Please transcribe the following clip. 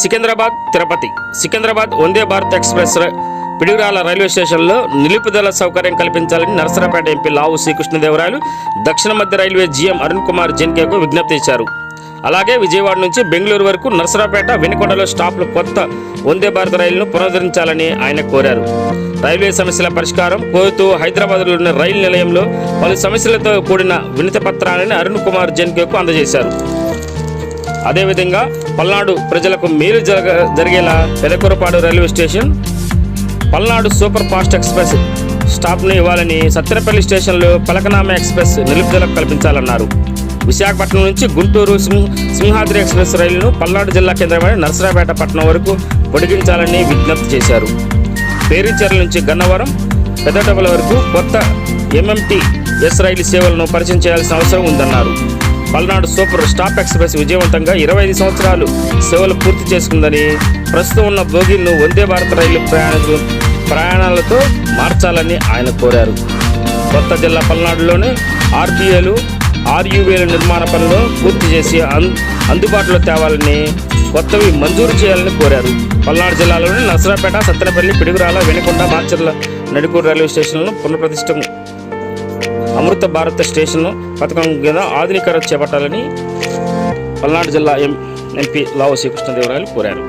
Secunderabad Tirupati. Secunderabad Vande Bharat express Piduguralla railway స్టేషన్లో నిలుపుదల సౌకర్యం కల్పించాలని నరసరాపేట ఎంపీ లావు శ్రీకృష్ణదేవరాయలు దక్షిణ మధ్య రైల్వే జీఎం అరుణ్ కుమార్ జెన్కేకు విజ్ఞప్తి ఇచ్చారు. అలాగే విజయవాడ నుంచి బెంగళూరు వరకు నరసరాపేట వెనుకొండలో స్టాప్లు కొత్త వందే భారత్ రైలును పునరుద్ధరించాలని ఆయన కోరారు. రైల్వే సమస్యల పరిష్కారం కోరుతూ ఉన్న రైలు నిలయంలో పలు సమస్యలతో కూడిన వినతి పత్రాలను అరుణ్ కుమార్ జెన్కేకు అందజేశారు. అదేవిధంగా పల్నాడు ప్రజలకు మేలు జరగ జరిగేలా Pedakurapadu railway station Palnadu super fast express స్టాప్ను ఇవ్వాలని సత్తెనపల్లి స్టేషన్లో పలకనామా ఎక్స్ప్రెస్ నిలుపుదలకు కల్పించాలన్నారు. విశాఖపట్నం నుంచి గుంటూరు సింహాద్రి ఎక్స్ప్రెస్ రైలును పల్నాడు జిల్లా కేంద్రమైన నరసరాపేట పట్టణం వరకు పొడిగించాలని విజ్ఞప్తి చేశారు. పేరుచెర్ల నుంచి గన్నవరం పెద్దటపల వరకు కొత్త ఎంఎంటీ ఎస్ రైలు సేవలను పరిచయం చేయాల్సిన అవసరం ఉందన్నారు. పల్నాడు సూపర్ స్టాప్ ఎక్స్ప్రెస్ విజయవంతంగా ఇరవై ఐదు సంవత్సరాలు సేవలు పూర్తి చేసుకుందని ప్రస్తుతం ఉన్న బోగిలను వందే భారత రైలు ప్రయాణికులు ప్రయాణాలతో మార్చాలని ఆయన కోరారు. కొత్త జిల్లా పల్నాడులోని ఆర్టీఏలు ఆర్యూవేల నిర్మాణ పనులు పూర్తి చేసి అందుబాటులో తేవాలని కొత్తవి మంజూరు చేయాలని కోరారు. పల్నాడు జిల్లాలోని నసరాపేట సత్తెనపల్లి పిడుగురాల వెనుకొండ మాచర్ల నడుకూరు రైల్వే స్టేషన్లను పునఃప్రతిష్ఠ అమృత భారత స్టేషన్ పథకం కింద ఆధునీకరణ చేపట్టాలని పల్నాడు జిల్లా ఎం ఎంపీ లావు శ్రీకృష్ణదేవరాయలు కోరారు.